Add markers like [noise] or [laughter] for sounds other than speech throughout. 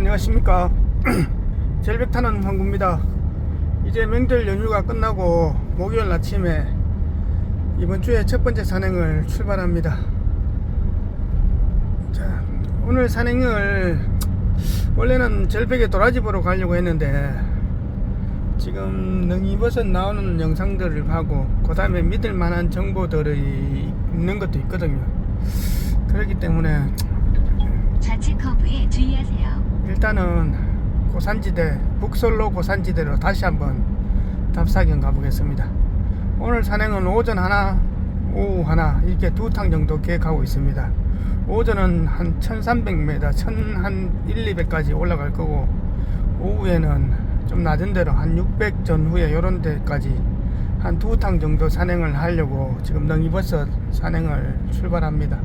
안녕하십니까. [clears throat] 절벽 타는 황구입니다. 이제 명절 연휴가 끝나고 목요일 아침에 이번 주에 첫 번째 산행을 출발합니다. 자 오늘 산행을 원래는 절벽에 도라지 보러 가려고 했는데 지금 능이버섯 나오는 영상들을 하고 그 다음에 믿을 만한 정보들이 있는 것도 있거든요. 그렇기 때문에 좌측 커브에 주의하세요. 일단은 고산지대 북솔로 고산지대로 다시 한번 답사경 가보겠습니다. 오늘 산행은 오전 하나 오후 하나 이렇게 두 탕 정도 계획하고 있습니다. 오전은 한 1300m 1000한 1, 200까지 올라갈 거고 오후에는 좀 낮은 데로 한 600 전후에 요런 데까지 한 두 탕 정도 산행을 하려고 지금 능이버섯 산행을 출발합니다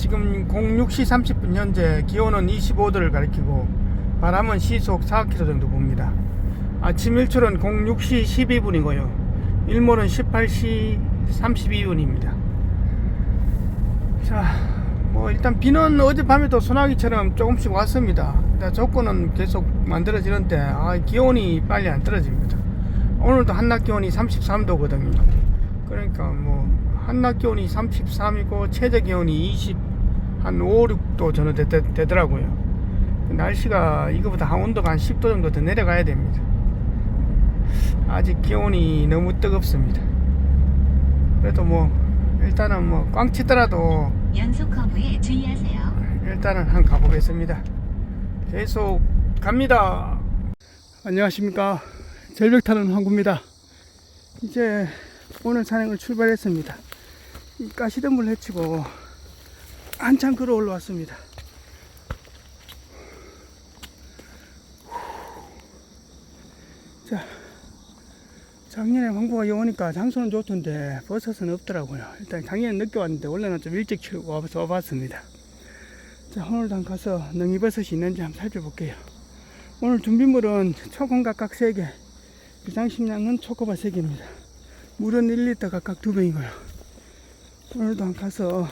지금 06시 30분 현재 기온은 25도를 가리키고 바람은 시속 4km 정도 봅니다. 아침 일출은 06시 12분이고요. 일몰은 18시 32분입니다. 자, 뭐 일단 비는 어젯밤에도 소나기처럼 조금씩 왔습니다. 조건은 계속 만들어지는데 아, 기온이 빨리 안 떨어집니다. 오늘도 한낮 기온이 33도거든요. 그러니까 뭐 한낮 기온이 33이고 최저 기온이 20, 한 5, 6도 전후 되, 되, 더라고요 날씨가 이거보다 한 온도가 한 10도 정도 더 내려가야 됩니다. 아직 기온이 너무 뜨겁습니다. 그래도 뭐 일단은 뭐 꽝 치더라도 연속 커브에 주의하세요. 일단은 한 가보겠습니다. 계속 갑니다. 안녕하십니까. 절벽 타는 황구입니다. 이제 오늘 산행을 출발했습니다. 이 가시덤불 헤치고 한참 걸어 올라왔습니다. 자, 작년에 황구가 오니까 장소는 좋던데 버섯은 없더라고요. 일단 작년에 늦게 왔는데 원래는 좀 일찍 와봤습니다. 자, 오늘도 한번 가서 능이버섯이 있는지 한번 살펴볼게요. 오늘 준비물은 초건 각각 3개, 비상식량은 초코바 3개입니다. 물은 1리터 각각 2병이고요. 오늘도 한번 가서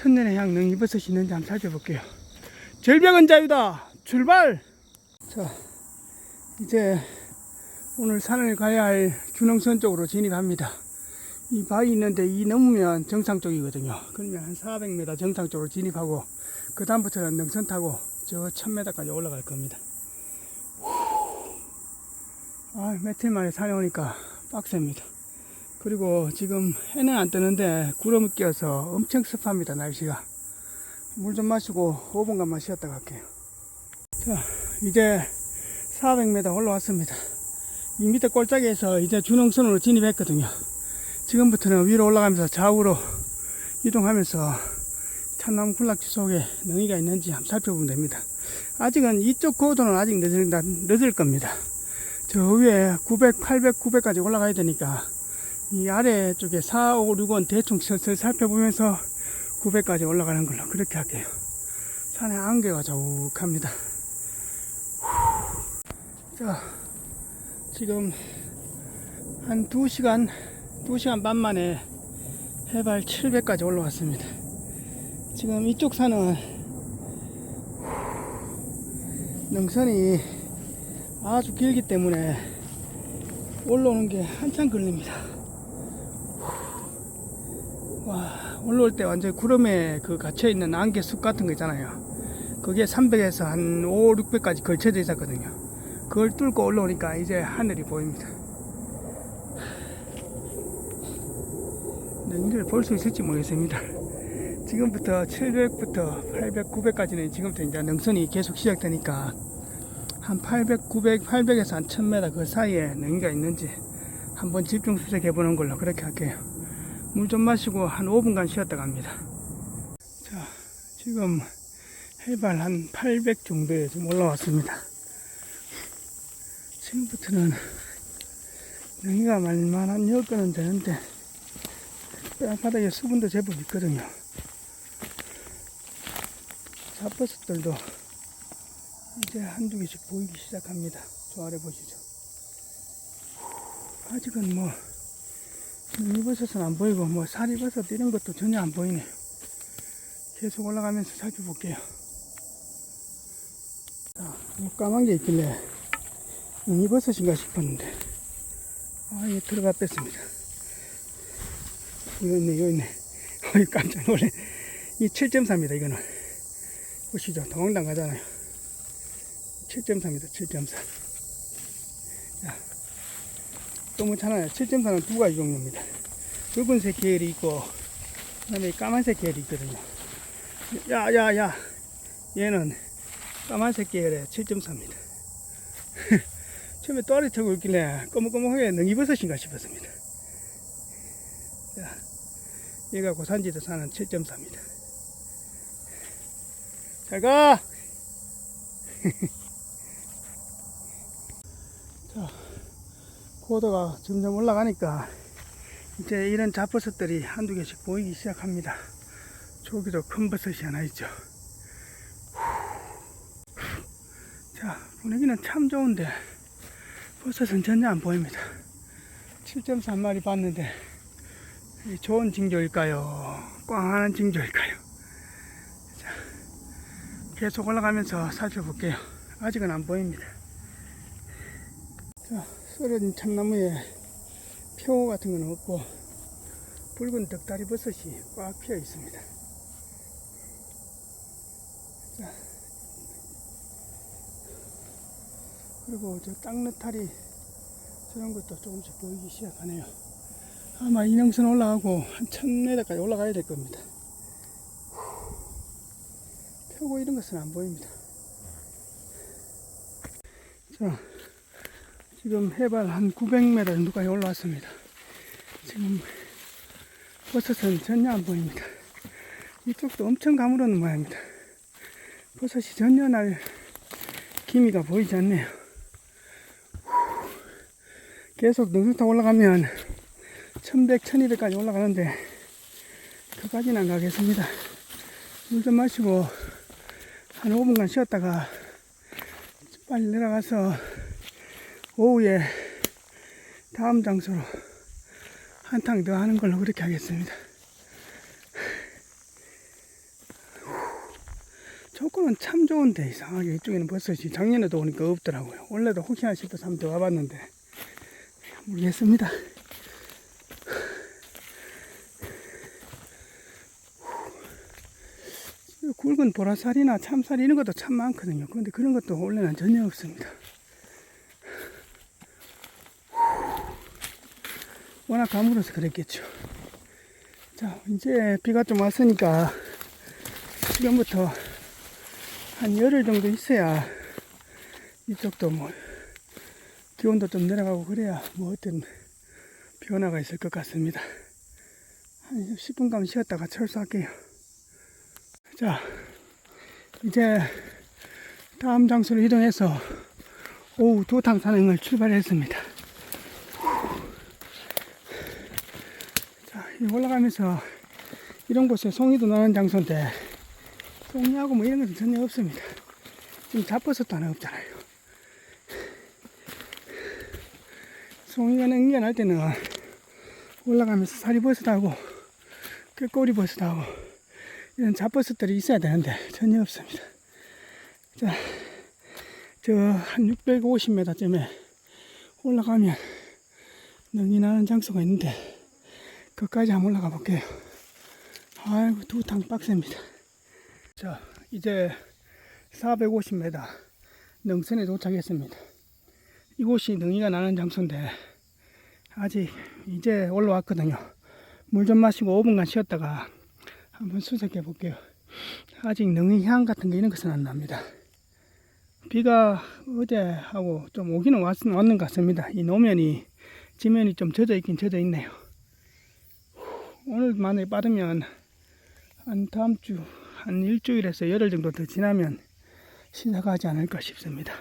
천년의 향 능이버섯이 있는지 한번 살펴볼게요. 절벽은 자유다! 출발! 자, 이제 오늘 산을 가야 할 준흥선 쪽으로 진입합니다. 이 바위 있는데 이 넘으면 정상 쪽이거든요. 그러면 한 400m 정상 쪽으로 진입하고 그 다음부터는 능선 타고 저 1000m까지 올라갈 겁니다. 아, 며칠 만에 산에 오니까 빡셉니다. 그리고 지금 해는 안 뜨는데 구름이 끼어서 엄청 습합니다, 날씨가. 물 좀 마시고 5분간만 쉬었다 갈게요. 자, 이제 400m 올라왔습니다. 이 밑에 꼴짝에서 이제 준흥선으로 진입했거든요. 지금부터는 위로 올라가면서 좌우로 이동하면서 참나무 군락지 속에 능이가 있는지 한번 살펴보면 됩니다. 아직은 이쪽 고도는 아직 늦을, 늦을 겁니다. 저 위에 900, 800, 900까지 올라가야 되니까 이 아래쪽에 4, 5, 6원 대충 슬슬 살펴보면서 900까지 올라가는 걸로 그렇게 할게요. 산에 안개가 자욱합니다. 자, 지금 한 2시간, 2시간 반 만에 해발 700까지 올라왔습니다. 지금 이쪽 산은 능선이 아주 길기 때문에 올라오는 게 한참 걸립니다. 와, 올라올 때 완전 구름에 그 갇혀있는 안개 숲 같은 거 있잖아요. 그게 300에서 한 5, 600까지 걸쳐져 있었거든요. 그걸 뚫고 올라오니까 이제 하늘이 보입니다. 능이를 볼 수 있을지 모르겠습니다. [laughs] 지금부터 700부터 800, 900까지는 지금부터 이제 능선이 계속 시작되니까 한 800, 900, 800에서 한 1000m 그 사이에 능이가 있는지 한번 집중 수색해 보는 걸로 그렇게 할게요. 물 좀 마시고 한 5분간 쉬었다 갑니다. 자, 지금 해발 한 800 정도에 좀 올라왔습니다. 지금부터는 능이가 말만한 여건은 되는데 바닥에 수분도 제법 있거든요. 잡버섯들도 이제 한두 개씩 보이기 시작합니다. 저 아래 보시죠. 아직은 뭐, 이버섯은 안 보이고, 뭐, 사리버섯 이런 것도 전혀 안 보이네요. 계속 올라가면서 살펴볼게요. 자, 뭐 까만 게 있길래 이버섯인가 싶었는데. 아 이게 들어가 뺐습니다. 여기 있네 여기 있네. [laughs] 어이 깜짝 놀래. 이 7.4입니다 이거는. 보시죠. 동황당 가잖아요. 7.4입니다 7.4 자, 너무 많아요. 7.4는 두 가지 종류입니다. 붉은색 계열이 있고 그 다음에 까만색 계열이 있거든요. 야 야 야. 얘는 까만색 계열의 7.4입니다. [laughs] 처음에 또아리 타고 있길래 꺼먹꺼먹하게 능이버섯인가 싶었습니다. 자, 얘가 고산지대 사는 7.4입니다. 잘 가 [laughs] 고도가 점점 올라가니까 이제 이런 잡버섯들이 한두 개씩 보이기 시작합니다. 저기도 큰 버섯이 하나 있죠. 자 분위기는 참 좋은데 버섯은 전혀 안 보입니다. 7.3마리 봤는데 이 좋은 징조일까요? 꽝하는 징조일까요? 자, 계속 올라가면서 살펴볼게요. 아직은 안 보입니다. 자 쓰러진 참나무에 표 같은 건 없고 붉은 덕다리 버섯이 꽉 피어 있습니다 자, 그리고 저 땅너타리 저런 것도 조금씩 보이기 시작하네요. 아마 인형선 올라가고 한 1000m까지 올라가야 될 겁니다. 펴고 이런 것은 안 보입니다. 자, 지금 해발 한 900m 정도까지 올라왔습니다. 지금 버섯은 전혀 안 보입니다. 이쪽도 엄청 가물었는 모양입니다. 버섯이 전혀 날 기미가 보이지 않네요. 계속 능선 타 올라가면 1100, 1200까지 올라가는데 그까지는 안 가겠습니다. 물 좀 마시고 한 5분간 쉬었다가 빨리 내려가서 오후에 다음 장소로 한탕 더 하는 걸로 그렇게 하겠습니다. 조건은 참 좋은데 이상하게 이쪽에는 버섯이 작년에도 오니까 없더라고요. 원래도 혹시나 싶어서 한번 더 와봤는데 모르겠습니다. 굵은 보라살이나 참살 이런 것도 참 많거든요. 그런데 그런 것도 원래는 전혀 없습니다. 워낙 가물어서 그랬겠죠. 자, 이제 비가 좀 왔으니까 지금부터 한 열흘 정도 있어야 이쪽도 뭐 기온도 좀 내려가고 그래야 뭐 어떤 변화가 있을 것 같습니다. 한 10분간 쉬었다가 철수할게요. 자, 이제 다음 장소로 이동해서 오후 두탕 산행을 출발했습니다. 자, 이 올라가면서 이런 곳에 송이도 나는 장소인데 송이하고 뭐 이런 것은 전혀 없습니다. 지금 잡버섯도 하나 없잖아요. 송이가 냉겨날 때는 올라가면서 사리버섯하고 꾀꼬리버섯하고 이런 잡버섯들이 있어야 되는데 전혀 없습니다. 자, 저 한 650m쯤에 올라가면 능이 나는 장소가 있는데 거기까지 한번 올라가 볼게요. 아이고 두탕 빡셉니다. 자, 이제 450m 능선에 도착했습니다. 이곳이 능이가 나는 장소인데 아직 이제 올라왔거든요. 물 좀 마시고 5분간 쉬었다가 한번 수색해 볼게요. 아직 능이 향 같은 게 이런 것은 안 납니다. 비가 어제하고 좀 오기는 왔, 왔는 것 같습니다. 이 노면이 지면이 좀 젖어 있긴 젖어 있네요. 오늘 만에 빠르면 한 다음 주 한 일주일에서 열흘 정도 더 지나면 시작하지 않을까 싶습니다.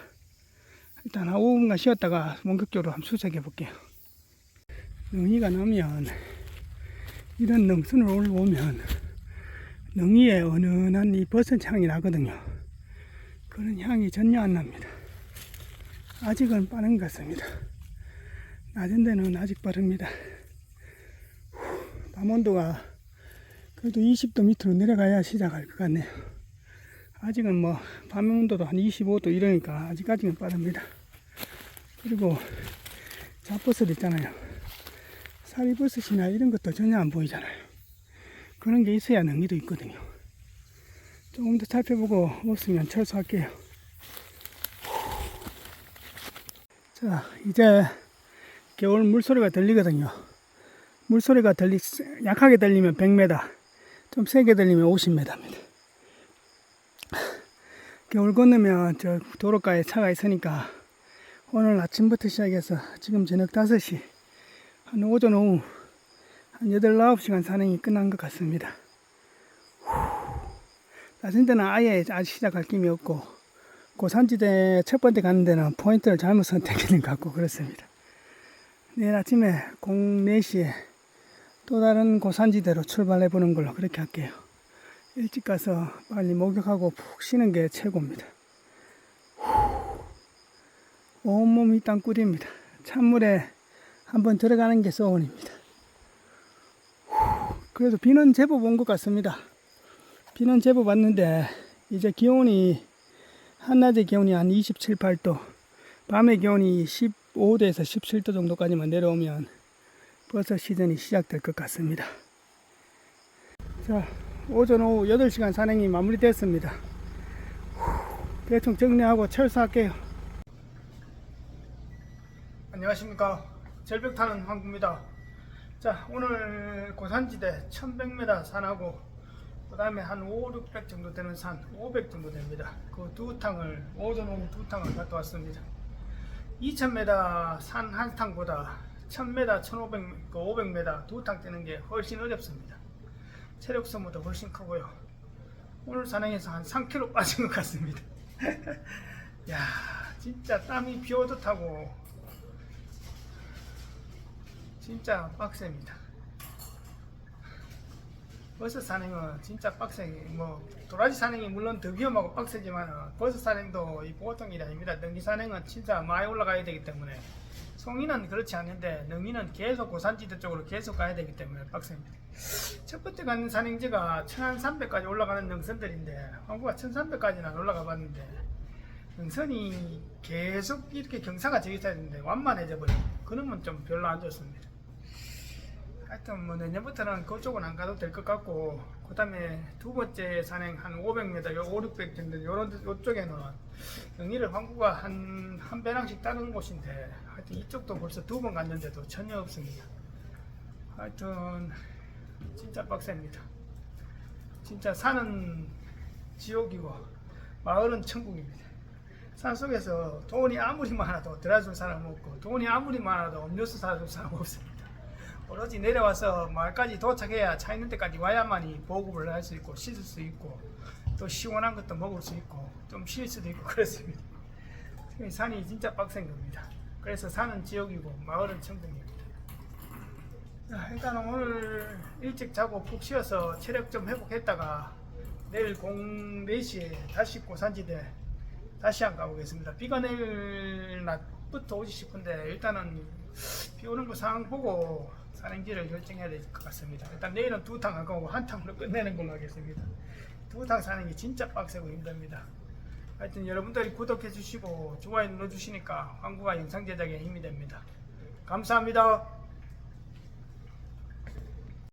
일단 한 5분간 쉬었다가 본격적으로 한번 수색해 볼게요. 능이가 나면 이런 능선을 올라오면 능이에 은은한 이 버섯 향이 나거든요. 그런 향이 전혀 안 납니다. 아직은 빠른 것 같습니다. 낮은 데는 아직 빠릅니다. 밤 온도가 그래도 20도 밑으로 내려가야 시작할 것 같네요. 아직은 뭐 밤 온도도 한 25도 이러니까 아직까지는 빠릅니다. 그리고 잡버섯 있잖아요. 사리버섯이나 이런 것도 전혀 안 보이잖아요. 그런 게 있어야 능이도 있거든요. 조금 더 살펴보고 없으면 철수할게요. 자, 이제 겨울 물소리가 들리거든요. 물소리가 들리, 약하게 들리면 100m, 좀 세게 들리면 50m입니다. 겨울 건너면 저 도로가에 차가 있으니까 오늘 아침부터 시작해서 지금 저녁 5시, 한 오전 오후 한 8, 9시간 산행이 끝난 것 같습니다. 낮은 데는 아예 아직 시작할 김이 없고 고산지대 첫 번째 가는 데는 포인트를 잘못 선택했는 것 같고 그렇습니다. 내일 아침에 04시에 또 다른 고산지대로 출발해 보는 걸로 그렇게 할게요. 일찍 가서 빨리 목욕하고 푹 쉬는 게 최고입니다. 후. 온몸이 땅굴입니다. 찬물에 한번 들어가는 게 소원입니다. 후. 그래도 비는 제법 온 것 같습니다. 비는 제법 왔는데 이제 기온이 한낮의 기온이 한 27, 8도 밤의 기온이 15도에서 17도 정도까지만 내려오면 버섯 시즌이 시작될 것 같습니다. 자, 오전 오후 8시간 산행이 마무리됐습니다. 후, 대충 정리하고 철수할게요. 안녕하십니까. 절벽 타는 황구입니다. 자, 오늘 고산지대 1100m 산하고 그 다음에 한 5, 600 정도 되는 산, 500 정도 됩니다. 그 두 탕을, 오전 오후 두 탕을 갔다 왔습니다. 2000m 산 한 탕보다 1000m, 1500, 그 500m 두탕 뛰는 게 훨씬 어렵습니다. 체력 소모도 훨씬 크고요. 오늘 산행에서 한 3kg 빠진 것 같습니다. [laughs] 야, 진짜 땀이 비 오듯 하고 진짜 빡셉니다. 버스 산행은 진짜 빡세게 뭐 도라지 산행이 물론 더 위험하고 빡세지만 버스 산행도 이 보통 일이 아닙니다. 능이 산행은 진짜 많이 올라가야 되기 때문에 송이는 그렇지 않는데 능이는 계속 고산지대 쪽으로 계속 가야 되기 때문에 빡셉니다. 첫 번째 가는 산행지가 1300까지 올라가는 능선들인데 한국가 1300까지는 안 올라가 봤는데 능선이 계속 이렇게 경사가 져 있어야 되는데 완만해져 버려 그러면 좀 별로 안 좋습니다. 하여튼 뭐 내년부터는 그쪽은 안 가도 될 것 같고 그 다음에 두 번째 산행 한 500m, 요 5, 600 정도 요런 요쪽에는 영리를 황구가 한, 한 배낭씩 따르는 곳인데 하여튼 이쪽도 벌써 두 번 갔는데도 전혀 없습니다. 하여튼 진짜 빡셉니다. 진짜 산은 지옥이고 마을은 천국입니다. 산 속에서 돈이 아무리 많아도 들어줄 사람 없고 돈이 아무리 많아도 음료수 사줄 사람 없습니다. 오로지 내려와서 마을까지 도착해야 차 있는 데까지 와야만이 보급을 할 수 있고 씻을 수 있고 또 시원한 것도 먹을 수 있고 좀 쉴 수도 있고 [laughs] 그렇습니다. 산이 진짜 빡센 겁니다. 그래서 산은 지옥이고 마을은 천국입니다. 자, 일단은 오늘 일찍 자고 푹 쉬어서 체력 좀 회복했다가 내일 04시에 다시 고산지대 다시 한 가보겠습니다. 비가 내일 낮부터 오지 싶은데 일단은 비 오는 거 상황 보고 산행지를 결정해야 될 것 같습니다. 일단 내일은 두탕할 거고 한 탕으로 끝내는 걸로 하겠습니다. 두 탕 사는 게 진짜 빡세고 힘듭니다. 하여튼 여러분들이 구독해 주시고 좋아요 눌러 주시니까 황구가 영상 제작에 힘이 됩니다. 감사합니다.